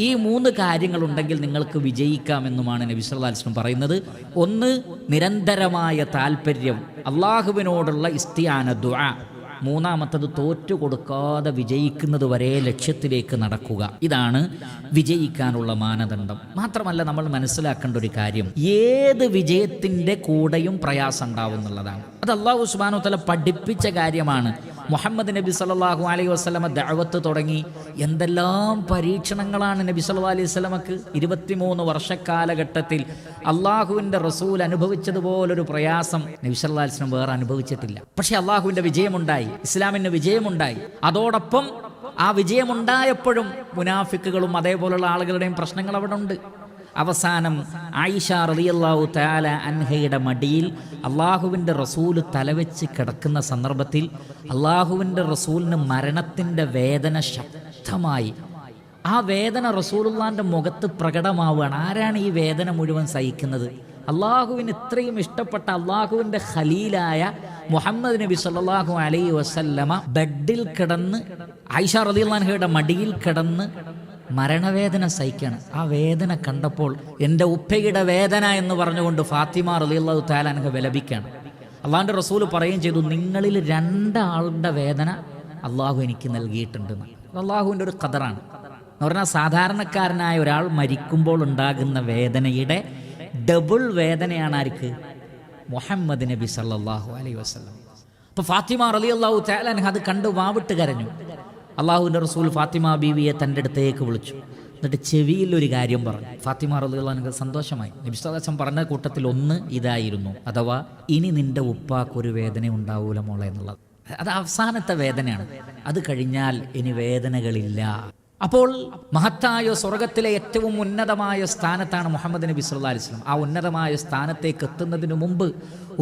ഈ മൂന്ന് കാര്യങ്ങളുണ്ടെങ്കിൽ നിങ്ങൾക്ക് വിജയിക്കാമെന്നുമാണ് നബി വസല്ലം പറയുന്നത്. ഒന്ന് നിരന്തരമായ താല്പര്യം അള്ളാഹുവിനോടുള്ള ഇസ്തിയാന ദുആ. മൂന്നാമത്തത് തോറ്റു കൊടുക്കാതെ വിജയിക്കുന്നത് വരെ ലക്ഷ്യത്തിലേക്ക് നടക്കുക. ഇതാണ് വിജയിക്കാനുള്ള മാനദണ്ഡം. മാത്രമല്ല നമ്മൾ മനസ്സിലാക്കേണ്ട ഒരു കാര്യം. ഏത് വിജയത്തിന്റെ കൂടെയും പ്രയാസം ഉണ്ടാവും എന്നുള്ളതാണ് അത് അള്ളാഹു ഉസ്മാനോ തല പഠിപ്പിച്ച കാര്യമാണ്. മുഹമ്മദ് നബി സല്ലല്ലാഹു അലൈഹി വസ്ലമ ദഴവത്ത് തുടങ്ങി. എന്തെല്ലാം പരീക്ഷണങ്ങളാണ് നബി സല്ലല്ലാഹു അലൈഹി വസല്ലമക്ക് ഇരുപത്തിമൂന്ന് വർഷക്കാലഘട്ടത്തിൽ അള്ളാഹുവിന്റെ റസൂൽ അനുഭവിച്ചതുപോലൊരു പ്രയാസം നബി സല്ലാ അലൈഹി വസല്ലം വേറെ അനുഭവിച്ചിട്ടില്ല. പക്ഷേ അള്ളാഹുവിന്റെ വിജയമുണ്ടായി ഇസ്ലാമിന് വിജയമുണ്ടായി. അതോടൊപ്പം ആ വിജയമുണ്ടായപ്പോഴും മുനാഫിക്കുകളും അതേപോലുള്ള ആളുകളുടെയും പ്രശ്നങ്ങൾ അവിടെ ഉണ്ട് അവസാനം ആയിഷ റളിയല്ലാഹു തആല അൻഹയുടെ മടിയിൽ അള്ളാഹുവിന്റെ റസൂൽ തലവെച്ച് കിടക്കുന്ന സന്ദർഭത്തിൽ അള്ളാഹുവിന്റെ റസൂലിന് മരണത്തിന്റെ വേദന ശക്തമായി. ആ വേദന റസൂലുള്ളാന്റെ മുഖത്ത് പ്രകടമാവുകയാണ്. ആരാണ് ഈ വേദന മുഴുവൻ സഹിക്കുന്നത്? അള്ളാഹുവിന് ഇത്രയും ഇഷ്ടപ്പെട്ട അള്ളാഹുവിന്റെ ഖലീലായ മുഹമ്മദ് നബി സല്ലാഹു അലൈ വസല്ലമ ബെഡിൽ കിടന്ന് ആയിഷ റളിയല്ലാഹുയുടെ മടിയിൽ കിടന്ന് മരണവേദന സഹിക്കണം. ആ വേദന കണ്ടപ്പോൾ എന്റെ ഉപ്പയുടെ വേദന എന്ന് പറഞ്ഞുകൊണ്ട് ഫാത്തിമ റലിയുള്ളത് താലാനക വിലപിക്കണം. അള്ളാഹിന്റെ റസൂൽ പറയുകയും ചെയ്തു നിങ്ങളിൽ രണ്ടാളുടെ വേദന അള്ളാഹു എനിക്ക് നൽകിയിട്ടുണ്ടെന്ന് അള്ളാഹുവിന്റെ ഒരു ഖദറാണ്. എന്ന് പറഞ്ഞാൽ സാധാരണക്കാരനായ ഒരാൾ മരിക്കുമ്പോൾ ഉണ്ടാകുന്ന വേദനയുടെ ഡബിൾ വേദനയാണ് ആർക്ക്? മുഹമ്മദ് നബി സല്ലാഹു അലൈഹി വസല്ലം. അപ്പോൾ ഫാത്തിമ റലി അള്ളാഹു താലാൻ അത് കണ്ട് വാവിട്ട് കരഞ്ഞു. അള്ളാഹുവിന്റെ റസൂൽ ഫാത്തിമ ബീവിയെ തന്റെ അടുത്തേക്ക് വിളിച്ചു. എന്നിട്ട് ചെവിയിൽ ഒരു കാര്യം പറഞ്ഞു. ഫാത്തിമ റളിയല്ലാഹു സന്തോഷമായി. നബി സല്ലല്ലാഹു പറഞ്ഞ കൂട്ടത്തിൽ ഒന്ന് ഇതായിരുന്നു. അഥവാ ഇനി നിന്റെ ഉപ്പാക്കൊരു വേദന ഉണ്ടാവൂല മോളെ എന്നുള്ളത്. അത് അവസാനത്തെ വേദനയാണ്. അത് കഴിഞ്ഞാൽ ഇനി വേദനകളില്ല. അപ്പോൾ മഹത്തായ സ്വർഗത്തിലെ ഏറ്റവും ഉന്നതമായ സ്ഥാനത്താണ് മുഹമ്മദ് നബി സല്ലല്ലാഹു അലൈഹി വസല്ലം ആ ഉന്നതമായ സ്ഥാനത്തേക്ക് എത്തുന്നതിന് മുമ്പ്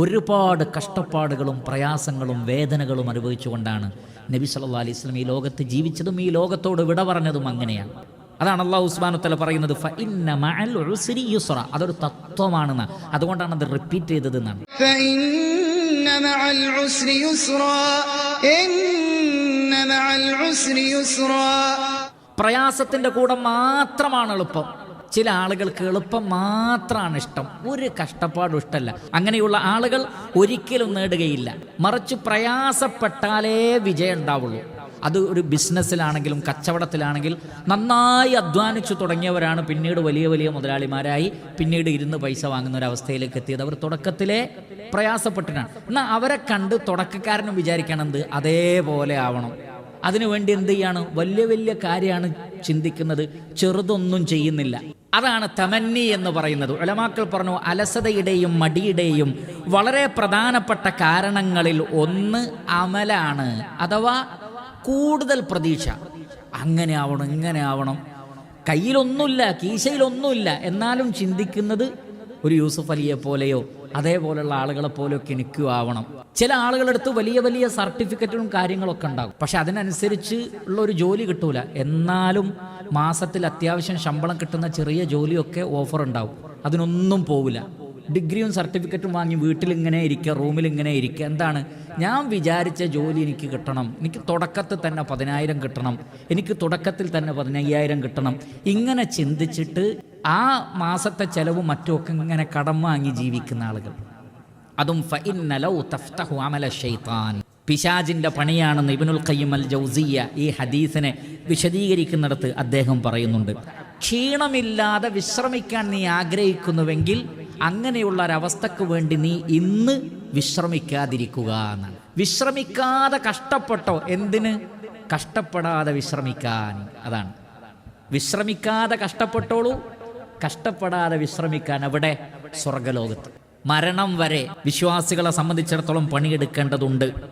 ഒരുപാട് കഷ്ടപ്പാടുകളും പ്രയാസങ്ങളും വേദനകളും അനുഭവിച്ചുകൊണ്ടാണ് നബി സല്ലല്ലാഹു അലൈഹി വസല്ലം ഈ ലോകത്ത് ജീവിച്ചതും ഈ ലോകത്തോട് വിട പറഞ്ഞതും അങ്ങനെയാണ് അതാണ് അള്ളാഹു ഉസ്മാനു തല പറയുന്നത് ഫ ഇന്ന മഅൽ ഉസ്രി യുസ്ര അതൊരു തത്വമാണെന്ന് അതുകൊണ്ടാണ് അത് റിപ്പീറ്റ് ചെയ്തത് എന്നാണ് فإن مع العسر يسرا إن مع العسر يسرا പ്രയാസത്തിന്റെ കൂടെ മാത്രമാണ് എളുപ്പം. ചില ആളുകൾക്ക് എളുപ്പം മാത്രമാണ് ഇഷ്ടം. ഒരു കഷ്ടപ്പാടും ഇഷ്ടമല്ല അങ്ങനെയുള്ള ആളുകൾ ഒരിക്കലും നേടുകയില്ല. മറിച്ച് പ്രയാസപ്പെട്ടാലേ വിജയം ഉണ്ടാവുള്ളൂ. അത് ഒരു ബിസിനസ്സിലാണെങ്കിലും കച്ചവടത്തിലാണെങ്കിൽ നന്നായി അധ്വാനിച്ചു തുടങ്ങിയവരാണ് പിന്നീട് വലിയ വലിയ മുതലാളിമാരായി പിന്നീട് ഇരുന്ന് പൈസ വാങ്ങുന്ന ഒരു അവസ്ഥയിലേക്ക് എത്തിയത്. അവർ തുടക്കത്തിലെ പ്രയാസപ്പെട്ടിട്ടാണ്. എന്നാൽ അവരെ കണ്ട് തുടക്കക്കാരനും വിചാരിക്കണത് അതേപോലെ ആവണം. അതിനുവേണ്ടി എന്ത് ചെയ്യാണ്? വലിയ വലിയ കാര്യമാണ് ചിന്തിക്കുന്നത്. ചെറുതൊന്നും ചെയ്യുന്നില്ല. അതാണ് തമന്നി എന്ന് പറയുന്നത്. ഒലമാക്കൾ പറഞ്ഞു അലസതയുടെയും മടിയുടെയും വളരെ പ്രധാനപ്പെട്ട കാരണങ്ങളിൽ ഒന്ന് അമലാണ് അഥവാ കൂടുതൽ പ്രതീക്ഷ. അങ്ങനെ ആവണം ഇങ്ങനെ ആവണം. കയ്യിലൊന്നുമില്ല കീശയിലൊന്നുമില്ല. എന്നാലും ചിന്തിക്കുന്നത് ഒരു യൂസുഫ് അലിയെ പോലെയോ അതേപോലെയുള്ള ആളുകളെ പോലെയൊക്കെ എനിക്കും ആവണം. ചില ആളുകളെടുത്ത് വലിയ വലിയ സർട്ടിഫിക്കറ്റും കാര്യങ്ങളൊക്കെ ഉണ്ടാകും. പക്ഷെ അതിനനുസരിച്ച് ഉള്ള ഒരു ജോലി കിട്ടൂല. എന്നാലും മാസത്തിൽ അത്യാവശ്യം ശമ്പളം കിട്ടുന്ന ചെറിയ ജോലിയൊക്കെ ഓഫർ ഉണ്ടാവും അതിനൊന്നും പോവില്ല. ഡിഗ്രിയും സർട്ടിഫിക്കറ്റും വാങ്ങി വീട്ടിലിങ്ങനെ ഇരിക്കുക റൂമിൽ ഇങ്ങനെ ഇരിക്കുക. എന്താണ്? ഞാൻ വിചാരിച്ച ജോലി എനിക്ക് കിട്ടണം. എനിക്ക് തുടക്കത്തിൽ തന്നെ പതിനായിരം കിട്ടണം. എനിക്ക് തുടക്കത്തിൽ തന്നെ പതിനയ്യായിരം കിട്ടണം. ഇങ്ങനെ ചിന്തിച്ചിട്ട് ആ മാസത്തെ ചെലവും മറ്റുമൊക്കെ ഇങ്ങനെ കടം വാങ്ങി ജീവിക്കുന്ന ആളുകൾ. അതും പിശാജിന്റെ പണിയാണെന്ന് ഇബിനുൽ ഖയ്യിം അൽ ജൗസിയ ഈ ഹദീസിനെ വിശദീകരിക്കുന്നിടത്ത് അദ്ദേഹം പറയുന്നുണ്ട്. ക്ഷീണമില്ലാതെ വിശ്രമിക്കാൻ നീ ആഗ്രഹിക്കുന്നുവെങ്കിൽ അങ്ങനെയുള്ള ഒരവസ്ഥക്ക് വേണ്ടി നീ ഇന്ന് വിശ്രമിക്കാതിരിക്കുക എന്നാണ്. വിശ്രമിക്കാതെ കഷ്ടപ്പെട്ടോ? എന്തിന്? കഷ്ടപ്പെടാതെ വിശ്രമിക്കാൻ. അതാണ്. വിശ്രമിക്കാതെ കഷ്ടപ്പെട്ടോളൂ. കഷ്ടപ്പെടാതെ വിശ്രമിക്കാൻ അവിടെ സ്വർഗലോകത്ത് മരണം വരെ വിശ്വാസികളെ സംബന്ധിച്ചിടത്തോളം പണിയെടുക്കേണ്ടതുണ്ട്.